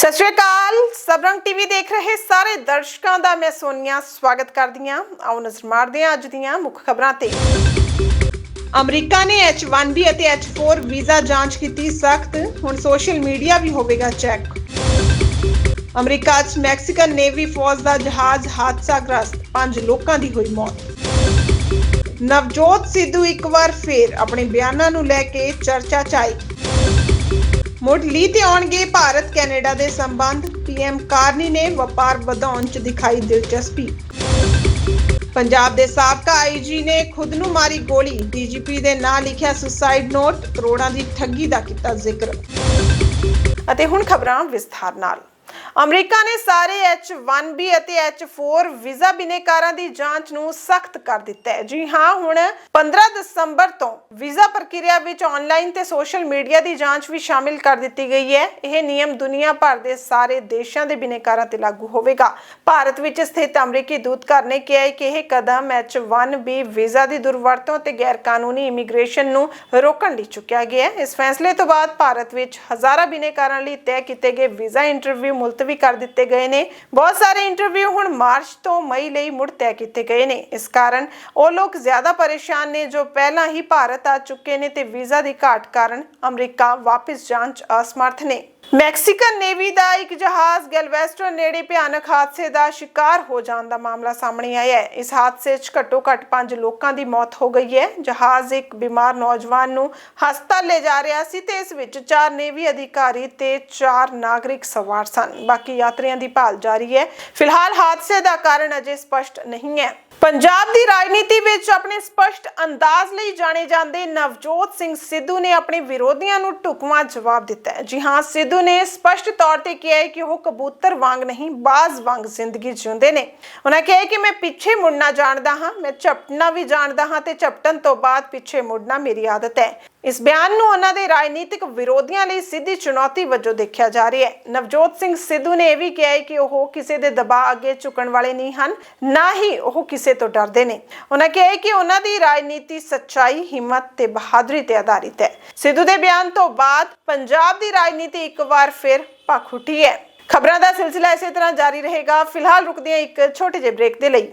ਸਤਿ ਸ਼੍ਰੀ ਅਕਾਲ। ਸਬਰੰਗ ਟੀਵੀ ਦੇਖ ਰਹੇ ਸਾਰੇ ਦਰਸ਼ਕਾਂ ਦਾ ਮੈਂ ਸੋਨੀਆ ਸਵਾਗਤ ਕਰਦੀ ਹਾਂ। ਆਓ ਨਜ਼ਰ ਮਾਰਦੇ ਹਾਂ ਅੱਜ ਦੀਆਂ ਮੁੱਖ ਖਬਰਾਂ ਤੇ। ਅਮਰੀਕਾ ਨੇ H1B ਅਤੇ H4 ਵੀਜ਼ਾ ਜਾਂਚ ਕੀਤੀ ਸਖਤ। ਹੁਣ ਸੋਸ਼ਲ ਮੀਡੀਆ ਵੀ ਹੋਵੇਗਾ ਚੈੱਕ। ਅਮਰੀਕਾ 'ਚ ਮੈਕਸੀਕਨ ਨੇਵੀ ਫੌਜ ਦਾ ਜਹਾਜ਼ ਹਾਦਸਾਗ੍ਰਸਤ। ਪੰਜ ਲੋਕਾਂ ਦੀ ਹੋਈ ਮੌਤ। ਨਵਜੋਤ ਸਿੱਧੂ ਇੱਕ ਵਾਰ ਫੇਰ ਆਪਣੇ ਬਿਆਨਾਂ ਨੂੰ ਲੈ ਕੇ ਚਰਚਾ 'ਚ ਆਏ ਮੁੜ ਤੇ ਆਉਣਗੇ ਭਾਰਤ, ਕੈਨੇਡਾ ਦੇ ਸੰਬੰਧ। ਪੀਐਮ ਕਾਰਨੀ ਨੇ ਵਪਾਰ ਵਧਾਉਣ 'ਚ ਦਿਖਾਈ ਦਿਲਚਸਪੀ। ਪੰਜਾਬ ਦੇ ਸਾਬਕਾ ਆਈਜੀ ਨੇ ਖੁਦ ਨੂੰ ਮਾਰੀ ਗੋਲੀ। ਡੀਜੀਪੀ ਦੇ ਨਾਂ ਲਿਖਿਆ ਸੁਸਾਈਡ ਨੋਟ। ਕਰੋੜਾਂ ਦੀ ਠੱਗੀ ਦਾ ਕੀਤਾ ਜ਼ਿਕਰ। ਅਤੇ ਹੁਣ ਖਬਰਾਂ ਵਿਸਥਾਰ ਨਾਲ। ਅਮਰੀਕਾ ਨੇ ਸਾਰੇ H1B ਅਤੇ H4 ਵੀਜ਼ਾ ਬਿਨੇਕਾਰਾਂ ਦੀ ਜਾਂਚ ਨੂੰ ਸਖਤ ਕਰ ਦਿੱਤਾ ਹੈ। ਜੀ ਹਾਂ, ਹੁਣ 15 ਦਸੰਬਰ ਤੋਂ ਵੀਜ਼ਾ ਪ੍ਰਕਿਰਿਆ ਵਿੱਚ ਆਨਲਾਈਨ ਤੇ ਸੋਸ਼ਲ ਮੀਡੀਆ ਦੀ ਜਾਂਚ ਵੀ ਸ਼ਾਮਿਲ ਕਰ ਦਿੱਤੀ ਗਈ ਹੈ। ਇਹ ਨਿਯਮ ਦੁਨੀਆ ਭਰ ਦੇ ਸਾਰੇ ਦੇਸ਼ਾਂ ਦੇ ਬਿਨੇਕਾਰਾਂ ਤੇ ਲਾਗੂ ਹੋਵੇਗਾ। ਭਾਰਤ ਵਿੱਚ ਸਥਿਤ ਅਮਰੀਕੀ ਦੂਤਘਰ ਨੇ ਕਿਹਾ ਹੈ ਕਿ ਇਹ ਕਦਮ H1B ਵੀਜ਼ਾ ਦੀ ਦੁਰਵਰਤੋਂ ਤੇ ਗੈਰਕਾਨੂੰਨੀ ਇਮੀਗ੍ਰੇਸ਼ਨ ਨੂੰ ਰੋਕਣ ਲਈ ਚੁੱਕਿਆ ਗਿਆ ਹੈ। ਇਸ ਫੈਸਲੇ ਤੋਂ ਬਾਅਦ ਭਾਰਤ ਵਿੱਚ ਹਜ਼ਾਰਾਂ ਬਿਨੇਕਾਰਾਂ ਲਈ ਤੈਅ ਕੀਤੇ ਗਏ ਵੀਜ਼ਾ ਇੰਟਰਵਿਊ ਵੀ ਕਰ ਦਿੱਤੇ ਗਏ ਨੇ। ਬਹੁਤ ਸਾਰੇ ਇੰਟਰਵਿਊ ਹੁਣ ਮਾਰਚ ਤੋਂ ਮਈ ਲਈ ਮੁੜ ਤੈਅ ਕੀਤੇ ਗਏ ਨੇ। ਇਸ ਕਾਰਨ ਉਹ ਲੋਕ ਜ਼ਿਆਦਾ ਪਰੇਸ਼ਾਨ ਨੇ ਜੋ ਪਹਿਲਾਂ ਹੀ ਭਾਰਤ ਆ ਚੁੱਕੇ ਨੇ ਤੇ ਵੀਜ਼ਾ ਦੀ ਘਾਟ ਕਾਰਨ ਅਮਰੀਕਾ ਵਾਪਸ ਜਾਣ 'ਚ ਅਸਮਰਥ ਨੇ। ਮੈਕਸੀਕਨ ਨੇਵੀ ਦਾ ਇੱਕ ਜਹਾਜ਼ ਗੈਲਵੈਸਟਰ ਨੇੜੇ ਭਿਆਨਕ ਹਾਦਸੇ ਦਾ ਸ਼ਿਕਾਰ ਹੋ ਜਾਣ ਦਾ ਮਾਮਲਾ ਸਾਹਮਣੇ ਆਇਆ ਹੈ। ਇਸ ਹਾਦਸੇ 'ਚ ਘੱਟੋ-ਘੱਟ 5 ਲੋਕਾਂ ਦੀ ਮੌਤ ਹੋ ਗਈ ਹੈ। ਜਹਾਜ਼ ਇੱਕ ਬਿਮਾਰ ਨੌਜਵਾਨ ਨੂੰ ਹਸਪਤਾਲ ਲੈ ਜਾ ਰਿਹਾ ਸੀ ਤੇ ਇਸ ਵਿੱਚ 4 ਨੇਵੀ ਅਧਿਕਾਰੀ ਤੇ 4 ਨਾਗਰਿਕ ਸਵਾਰ ਸਨ। ਬਾਕੀ ਯਾਤਰੀਆਂ ਦੀ ਭਾਲ ਜਾਰੀ ਹੈ। ਫਿਲਹਾਲ ਹਾਦਸੇ ਦਾ ਕਾਰਨ ਅਜੇ ਸਪਸ਼ਟ ਨਹੀਂ ਹੈ। ਪੰਜਾਬ ਦੀ ਰਾਜਨੀਤੀ ਵਿੱਚ ਆਪਣੇ ਸਪਸ਼ਟ ਅੰਦਾਜ਼ ਲਈ ਜਾਣੇ ਜਾਂਦੇ ਨਵਜੋਤ ਸਿੰਘ ਸਿੱਧੂ ਨੇ ਆਪਣੇ ਵਿਰੋਧੀਆਂ ਨੂੰ ਢੁਕਵਾਂ ਜਵਾਬ ਦਿੱਤਾ ਹੈ। ਜੀ ਹਾਂ, ਸਿੱਧੂ ਨੇ ਸਪਸ਼ਟ ਤੌਰ ਤੇ ਕਿਹਾ ਹੈ ਕਿ ਉਹ ਕਬੂਤਰ ਵਾਂਗ ਨਹੀਂ ਬਾਜ਼ ਵਾਂਗ ਜ਼ਿੰਦਗੀ ਜਿਉਂਦੇ ਨੇ ਉਹਨਾਂ ਕਿਹਾ ਹੈ ਕਿ ਮੈਂ ਪਿੱਛੇ ਮੁੜਨਾ ਜਾਣਦਾ ਹਾਂ ਮੈਂ ਝਪਟਣਾ ਵੀ ਜਾਣਦਾ ਹਾਂ ਤੇ ਝਪਟਣ ਤੋਂ ਬਾਅਦ ਪਿੱਛੇ ਮੁੜਨਾ ਮੇਰੀ ਆਦਤ ਹੈ ਇਸ ਬਿਆਨ ਨੂੰ ਉਹਨਾਂ ਦੇ ਰਾਜਨੀਤਿਕ ਵਿਰੋਧੀਆਂ ਲਈ ਸਿੱਧੀ ਚੁਣੌਤੀ ਵਜੋਂ ਦੇਖਿਆ ਜਾ ਰਿਹਾ ਹੈ। ਨਵਜੋਤ ਸਿੰਘ ਸਿੱਧੂ ਨੇ ਇਹ ਵੀ ਕਿਹਾ ਹੈ ਕਿ ਉਹ ਕਿਸੇ ਦੇ ਦਬਾਅ ਅੱਗੇ ਝੁਕਣ ਵਾਲੇ ਨਹੀਂ ਹਨ, ਨਾ ਹੀ ਉਹ ਕਿਸੇ ਤੋਂ ਡਰਦੇ ਨੇ। ਉਹਨਾਂ ਕਿਹਾ ਕਿ ਉਹਨਾਂ ਦੀ ਰਾਜਨੀਤੀ ਸੱਚਾਈ, ਹਿੰਮਤ ਤੇ ਬਹਾਦਰੀ ਤੇ ਆਧਾਰਿਤ ਹੈ। ਸਿੱਧੂ ਦੇ ਬਿਆਨ ਤੋਂ ਬਾਅਦ ਪੰਜਾਬ ਦੀ ਰਾਜਨੀਤੀ ਇੱਕ ਵਾਰ ਫਿਰ ਭਖ ਉੱਠੀ ਹੈ। ਖਬਰਾਂ ਦਾ ਸਿਲਸਿਲਾ ਇਸੇ ਤਰ੍ਹਾਂ ਜਾਰੀ ਰਹੇਗਾ। ਫਿਲਹਾਲ ਰੁਕਦੇ ਹਾਂ ਇੱਕ ਛੋਟੇ ਜਿਹੇ ਬ੍ਰੇਕ ਦੇ ਲਈ।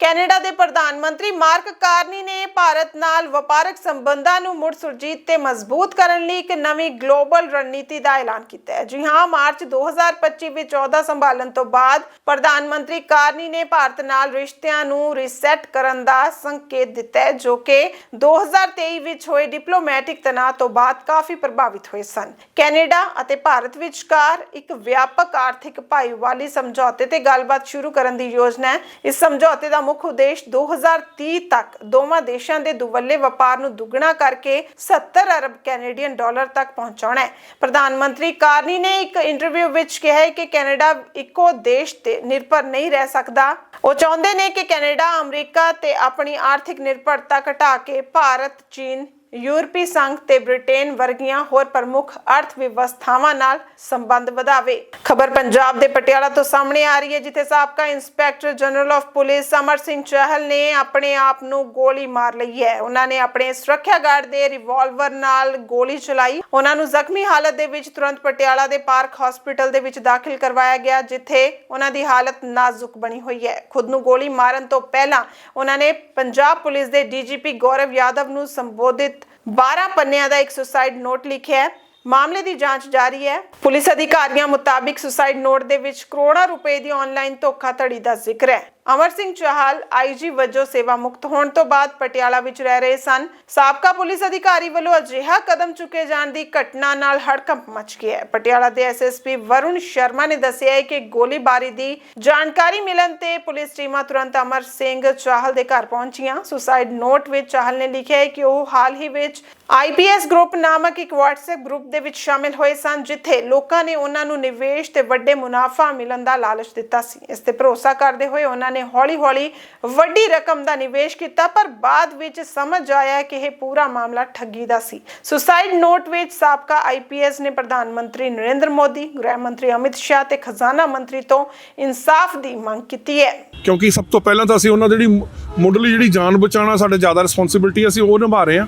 ਕੈਨੇਡਾ ਦੇ ਪ੍ਰਧਾਨ ਮੰਤਰੀ ਮਾਰਕ ਕਾਰਨੀ ਨੇ ਭਾਰਤ ਨਾਲ ਵਪਾਰਕ ਸੰਬੰਧਾਂ ਨੂੰ ਮੁੜ ਸੁਰਜੀਤ ਤੇ ਮਜ਼ਬੂਤ ਕਰਨ ਲਈ ਇੱਕ ਨਵੀਂ ਗਲੋਬਲ ਰਣਨੀਤੀ ਦਾ ਐਲਾਨ ਕੀਤਾ ਹੈ। ਜੀ ਹਾਂ, ਮਾਰਚ 2025 ਵਿੱਚ ਅਹੁਦਾ ਸੰਭਾਲਣ ਤੋਂ ਬਾਅਦ ਪ੍ਰਧਾਨ ਮੰਤਰੀ ਕਾਰਨੀ ਨੇ ਭਾਰਤ ਨਾਲ ਰਿਸ਼ਤਿਆਂ ਨੂੰ ਰੀਸੈਟ ਕਰਨ ਦਾ ਸੰਕੇਤ ਦਿੱਤਾ ਹੈ, ਜੋ ਕਿ 2023 ਵਿੱਚ ਹੋਏ ਡਿਪਲੋਮੈਟਿਕ ਤਣਾਅ ਤੋਂ ਬਾਅਦ ਕਾਫੀ ਪ੍ਰਭਾਵਿਤ ਹੋਏ ਸਨ। ਕੈਨੇਡਾ ਅਤੇ ਭਾਰਤ ਵਿਚਕਾਰ ਇੱਕ ਵਿਆਪਕ ਆਰਥਿਕ ਭਾਈਵਾਲੀ ਸਮਝੌਤੇ ਤੇ ਗੱਲਬਾਤ ਸ਼ੁਰੂ ਕਰਨ ਦੀ ਯੋਜਨਾ ਹੈ। ਇਸ ਸਮਝੌਤੇ ਦਾ ਮੁੱਖ ਉਦੇਸ਼ 2030 ਤੱਕ ਦੋਵਾਂ ਦੇਸ਼ਾਂ ਦੇ ਦੁਵੱਲੇ ਵਪਾਰ ਨੂੰ ਦੁੱਗਣਾ ਕਰਕੇ 70 ਅਰਬ ਕੈਨੇਡੀਅਨ ਡਾਲਰ ਤੱਕ ਪਹੁੰਚਾਉਣਾ ਹੈ। ਪ੍ਰਧਾਨ ਮੰਤਰੀ ਕਾਰਨੀ ਨੇ ਇੱਕ ਇੰਟਰਵਿਊ ਵਿੱਚ ਕਿਹਾ ਹੈ ਕਿ ਕੈਨੇਡਾ ਇੱਕੋ ਦੇਸ਼ ਤੇ ਨਿਰਭਰ ਨਹੀਂ ਰਹਿ ਸਕਦਾ। ਉਹ ਚਾਹੁੰਦੇ ਨੇ ਕਿ ਕੈਨੇਡਾ, ਅਮਰੀਕਾ ਤੇ ਆਪਣੀ ਆਰਥਿਕ ਨਿਰਭਰਤਾ ਘਟਾ ਕੇ ਭਾਰਤ, ਚੀਨ ਯੂਰਪੀ ਸੰਘ ਤੇ ਬ੍ਰਿਟੇਨ ਵਰਗੀਆਂ ਹੋਰ ਪ੍ਰਮੁੱਖ ਅਰਥ ਵਿਵਸਥਾਵਾਂ ਨਾਲ ਸੰਬੰਧ ਵਧਾਵੇ। ਖਬਰ ਪੰਜਾਬ ਦੇ ਪਟਿਆਲਾ ਤੋਂ ਸਾਹਮਣੇ ਆ ਰਹੀ ਹੈ, ਜਿੱਥੇ ਸਾਬਕਾ inspector general of police Amar Singh Chahal ਨੇ ਆਪਣੇ ਆਪ ਨੂੰ ਗੋਲੀ ਮਾਰ ਲਈ ਹੈ। ਉਹਨਾਂ ਨੇ ਆਪਣੇ ਸੁਰੱਖਿਆ ਗਾਰਡ ਦੇ ਰਿਵਾਲਵਰ ਨਾਲ ਗੋਲੀ ਚਲਾਈ। ਉਹਨਾਂ ਨੂੰ ਜ਼ਖਮੀ ਹਾਲਤ ਦੇ ਵਿੱਚ ਤੁਰੰਤ ਪਟਿਆਲਾ ਦੇ ਪਾਰਕ ਹਸਪੀਟਲ ਦੇ ਵਿੱਚ ਦਾਖਲ ਕਰਵਾਇਆ ਗਿਆ, ਜਿੱਥੇ ਉਹਨਾਂ ਦੀ ਹਾਲਤ ਨਾਜ਼ੁਕ ਬਣੀ ਹੋਈ ਹੈ। ਖੁਦ ਨੂੰ ਗੋਲੀ ਮਾਰਨ ਤੋਂ ਪਹਿਲਾਂ ਉਹਨਾਂ ਨੇ ਪੰਜਾਬ ਪੁਲਿਸ ਦੇ ਡੀਜੀਪੀ ਗੌਰਵ ਯਾਦਵ ਨੂੰ ਸੰਬੋਧਿਤ 12 ਪੰਨਿਆਂ ਦਾ ਇੱਕ ਸੁਸਾਈਡ ਨੋਟ ਲਿਖਿਆ ਹੈ। ਮਾਮਲੇ ਦੀ ਜਾਂਚ ਜਾਰੀ ਹੈ। ਪੁਲਿਸ ਅਧਿਕਾਰੀਆਂ ਮੁਤਾਬਿਕ ਸੁਸਾਈਡ ਨੋਟ ਦੇ ਵਿੱਚ ਕਰੋੜਾਂ ਰੁਪਏ ਦੀ ਆਨਲਾਈਨ ਧੋਖਾਧੜੀ ਦਾ ਜ਼ਿਕਰ ਹੈ। ਅਮਰ ਸਿੰਘ ਚਾਹਲ ਆਈਜੀ ਵਜੋਂ ਸੇਵਾ ਮੁਕਤ ਹੋਣ ਤੋਂ ਬਾਅਦ ਪਟਿਆਲਾ ਵਿੱਚ ਰਹਿ ਰਹੇ ਸਨ। ਸਾਬਕਾ ਪੁਲਿਸ ਅਧਿਕਾਰੀ ਵੱਲੋਂ ਅਜਿਹਾ ਕਦਮ ਚੁੱਕੇ ਜਾਣ ਦੀ ਘਟਨਾ ਨਾਲ ਹੜਕੰਪ ਮਚ ਗਿਆ ਹੈ। ਪਟਿਆਲਾ ਦੇ ਐਸਐਸਪੀ ਵਰੁਣ ਸ਼ਰਮਾ ਨੇ ਦੱਸਿਆ ਹੈ ਕਿ ਗੋਲੀਬਾਰੀ ਦੀ ਜਾਣਕਾਰੀ ਮਿਲਣ ਤੇ ਪੁਲਿਸ ਟੀਮਾਂ ਤੁਰੰਤ ਅਮਰ ਸਿੰਘ ਚਾਹਲ ਦੇ ਘਰ ਪਹੁੰਚੀਆਂ। ਸੁਸਾਈਡ ਨੋਟ ਵਿੱਚ ਚਾਹਲ ਨੇ ਲਿਖਿਆ ਹੈ ਕਿ ਉਹ ਹਾਲ ਹੀ ਵਿੱਚ ਆਈਪੀਐਸ ਗਰੁੱਪ ਨਾਮਕ ਇੱਕ WhatsApp ਗਰੁੱਪ ਦੇ ਵਿੱਚ ਸ਼ਾਮਿਲ ਹੋਏ ਸਨ, ਜਿੱਥੇ ਲੋਕਾਂ ਨੇ ਉਹਨਾਂ ਨੂੰ ਨਿਵੇਸ਼ ਤੇ ਵੱਡੇ ਮੁਨਾਫਾ ਮਿਲਣ ਦਾ ਲਾਲਚ ਦਿੱਤਾ ਸੀ। ਇਸ ਤੇ ਭਰੋਸਾ ਕਰਦੇ ਹੋਏ ਉਹਨਾਂ ਨੇ ਹੌਲੀ-ਹੌਲੀ ਵੱਡੀ ਰਕਮ ਦਾ ਨਿਵੇਸ਼ ਕੀਤਾ, ਪਰ ਬਾਅਦ ਵਿੱਚ ਸਮਝ ਆਇਆ ਕਿ ਇਹ ਪੂਰਾ ਮਾਮਲਾ ਠੱਗੀ ਦਾ ਸੀ। ਸੁਸਾਈਡ ਨੋਟ ਵਿੱਚ ਸਾਬਕਾ ਆਈਪੀਐਸ ਨੇ ਪ੍ਰਧਾਨ ਮੰਤਰੀ ਨਰਿੰਦਰ ਮੋਦੀ, ਗ੍ਰਹਿ ਮੰਤਰੀ ਅਮਿਤ ਸ਼ਾਹ ਤੇ ਖਜ਼ਾਨਾ ਮੰਤਰੀ ਤੋਂ ਇਨਸਾਫ ਦੀ ਮੰਗ ਕੀਤੀ ਹੈ। ਕਿਉਂਕਿ ਸਭ ਤੋਂ ਪਹਿਲਾਂ ਤਾਂ ਅਸੀਂ ਉਹਨਾਂ ਦੀ ਜਿਹੜੀ ਮੁੱਢਲੀ ਜਿਹੜੀ ਜਾਨ ਬਚਾਉਣਾ, ਸਾਡੇ ਜ਼ਿਆਦਾ ਰਿਸਪੌਂਸਿਬਿਲਟੀ ਅਸੀਂ ਉਹ ਨਿਭਾ ਰਹੇ ਹਾਂ।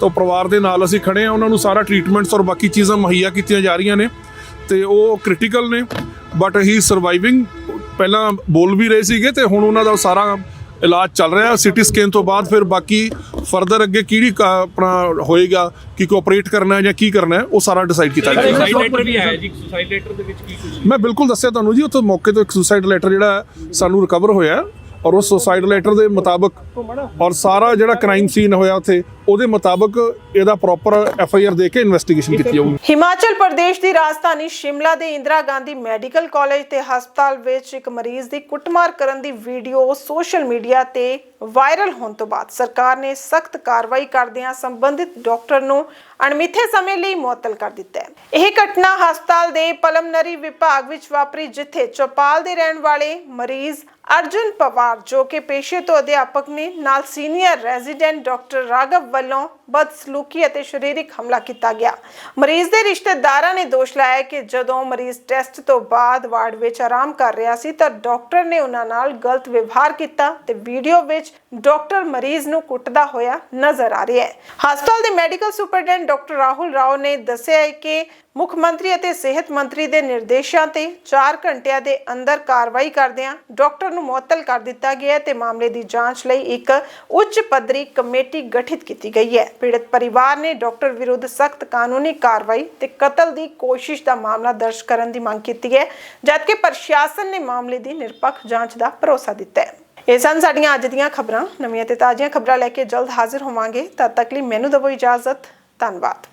ਤਾਂ ਪਰਿਵਾਰ ਦੇ ਨਾਲ ਅਸੀਂ ਖੜੇ ਹਾਂ, ਉਹਨਾਂ ਨੂੰ ਸਾਰਾ ਟ੍ਰੀਟਮੈਂਟਸ ਔਰ ਬਾਕੀ ਚੀਜ਼ਾਂ ਮੁਹੱਈਆ ਕੀਤੀਆਂ ਜਾ ਰਹੀਆਂ ਨੇ ਤੇ ਉਹ ਕ੍ਰਿਟੀਕਲ ਨੇ ਬਟ ਹੀ ਸਰਵਾਈਵਿੰਗ ਪਹਿਲਾਂ ਬੋਲ ਵੀ ਰਹੇ ਸੀਗੇ ਤੇ ਹੁਣ ਉਹਨਾਂ ਦਾ ਸਾਰਾ ਇਲਾਜ ਚੱਲ ਰਿਹਾ ਸਿਟੀ ਸਕੈਨ ਤੋਂ ਬਾਅਦ ਫਿਰ ਬਾਕੀ ਫਰਦਰ ਅੱਗੇ ਕਿਹੜੀ ਆਪਣਾ ਹੋਏਗਾ ਕਿ ਕੋਆਪਰੇਟ ਕਰਨਾ ਹੈ ਜਾਂ ਕੀ ਕਰਨਾ ਹੈ ਉਹ ਸਾਰਾ ਡਿਸਾਈਡ ਕੀਤਾ ਜਾਏਗਾ। ਸੁਸਾਈਡ ਲੈਟਰ ਵੀ ਆਇਆ ਜੀ ਸੁਸਾਈਡ ਲੈਟਰ ਦੇ ਵਿੱਚ ਕੀ ਕੁਝ ਮੈਂ ਬਿਲਕੁਲ ਦੱਸਿਆ ਤੁਹਾਨੂੰ ਜੀ ਉੱਥੇ ਮੌਕੇ ਤੋਂ ਇੱਕ ਸੁਸਾਈਡ ਲੈਟਰ ਜਿਹੜਾ ਸਾਨੂੰ ਰਿਕਵਰ ਹੋਇਆ ਔਰ ਉਸ ਸੁਸਾਈਡ ਲੈਟਰ ਦੇ ਮੁਤਾਬਕ ਔਰ ਸਾਰਾ ਜਿਹੜਾ ਕ੍ਰਾਈਮ ਸੀਨ ਹੋਇਆ ਉੱਥੇ ਉਹਦੇ ਮੁਤਾਬਕ ਇਹਦਾ ਪ੍ਰੋਪਰ ਐਫ ਆਈ ਆਰ ਦੇ ਕੇ ਇਨਵੈਸਟੀਗੇਸ਼ਨ ਕੀਤੀ ਜਾਊਗੀ। ਹਿਮਾਚਲ ਪ੍ਰਦੇਸ਼ ਦੀ ਰਾਜਧਾਨੀ ਸ਼ਿਮਲਾ ਦੇ ਇੰਦਰਾ ਗਾਂਧੀ ਮੈਡੀਕਲ ਕਾਲਜ ਤੇ ਹਸਪਤਾਲ ਵਿੱਚ ਇੱਕ ਮਰੀਜ਼ ਦੀ ਕੁੱਟਮਾਰ ਕਰਨ ਦੀ ਵੀਡੀਓ ਸੋਸ਼ਲ ਮੀਡੀਆ ਤੇ ਵਾਇਰਲ ਹੋਣ ਤੋਂ ਬਾਅਦ ਸਰਕਾਰ ਨੇ ਸਖਤ ਕਾਰਵਾਈ ਕਰਦਿਆਂ ਸੰਬੰਧਿਤ ਡਾਕਟਰ ਨੂੰ ਅਣਮਿੱਥੇ ਸਮੇਂ ਲਈ ਮੁਅੱਤਲ ਕਰ ਦਿੱਤਾ ਹੈ। ਇਹ ਘਟਨਾ ਹਸਪਤਾਲ ਦੇ ਪਲਮਨਰੀ ਵਿਭਾਗ ਵਿੱਚ ਵਾਪਰੀ, ਜਿੱਥੇ ਚੌਪਾਲ ਦੇ ਰਹਿਣ ਵਾਲੇ ਮਰੀਜ਼ ਅਰਜੁਨ ਪਵਾਰ, ਜੋ ਕਿ ਪੇਸ਼ੇ ਤੋਂ ਅਧਿਆਪਕ ਨੇ, ਨਾਲ ਸੀਨੀਅਰ ਰੈਜ਼ੀਡੈਂਟ ਡਾਕਟਰ ਰਾਘਵ ਵੱਲੋਂ ਬਦਸਲੂਕੀ ਅਤੇ ਸਰੀਰਕ ਹਮਲਾ ਕੀਤਾ ਗਿਆ। ਮਰੀਜ਼ ਦੇ ਰਿਸ਼ਤੇਦਾਰਾਂ ਨੇ ਦੋਸ਼ ਲਾਇਆ ਕਿ ਜਦੋਂ ਮਰੀਜ਼ ਟੈਸਟ ਤੋਂ ਬਾਅਦ ਵਾਰਡ ਵਿੱਚ ਆਰਾਮ ਕਰ ਰਿਹਾ ਸੀ ਤਾਂ ਡਾਕਟਰ ਨੇ ਉਹਨਾਂ ਨਾਲ ਗਲਤ ਵਿਵਹਾਰ ਕੀਤਾ ਤੇ ਵੀਡੀਓ ਵਿੱਚ ਡਾਕਟਰ ਮਰੀਜ਼ ਨੂੰ ਕੁੱਟਦਾ ਹੋਇਆ ਨਜ਼ਰ ਆ ਰਿਹਾ ਹੈ। ਹਸਪਤਾਲ ਦੇ medical superintendent doctor Rahul Rao ਨੇ ਦੱਸਿਆ ਹੈ ਕਿ ਮੁੱਖ ਮੰਤਰੀ ਅਤੇ ਸਿਹਤ ਮੰਤਰੀ ਦੇ ਨਿਰਦੇਸ਼ਾਂ ਤੇ 4 ਘੰਟਿਆਂ ਦੇ ਅੰਦਰ ਕਾਰਵਾਈ ਕਰਦਿਆਂ ਡਾਕਟਰ ਨੂੰ ਮੁਅੱਤਲ ਕਰ ਦਿੱਤਾ ਗਿਆ ਹੈ ਤੇ ਮਾਮਲੇ ਦੀ ਜਾਂਚ ਲਈ ਇੱਕ ਉੱਚ ਪੱਧਰੀ ਕਮੇਟੀ ਗਠਿਤ ਕੀਤੀ ਗਈ ਹੈ। ਪੀੜਤ ਪਰਿਵਾਰ ਨੇ ਡਾਕਟਰ ਵਿਰੁੱਧ ਸਖਤ ਕਾਨੂੰਨੀ ਕਾਰਵਾਈ ਤੇ ਕਤਲ ਦੀ ਕੋਸ਼ਿਸ਼ ਦਾ ਮਾਮਲਾ ਦਰਜ ਕਰਨ ਦੀ ਮੰਗ ਕੀਤੀ ਹੈ, ਜਦਕਿ ਪ੍ਰਸ਼ਾਸਨ ਨੇ ਮਾਮਲੇ ਦੀ ਨਿਰਪੱਖ ਜਾਂਚ ਦਾ ਭਰੋਸਾ ਦਿੱਤਾ ਹੈ। ਇਹ ਸਨ ਸਾਡੀਆਂ ਅੱਜ ਦੀਆਂ ਖਬਰਾਂ। ਨਵੀਆਂ ਤੇ ਤਾਜ਼ੀਆਂ ਖਬਰਾਂ ਲੈ ਕੇ ਜਲਦ ਹਾਜ਼ਰ ਹੋਵਾਂਗੇ। ਤਦ ਤੱਕ ਲਈ ਮੈਨੂੰ ਦਿਓ ਇਜਾਜ਼ਤ। ਧੰਨਵਾਦ।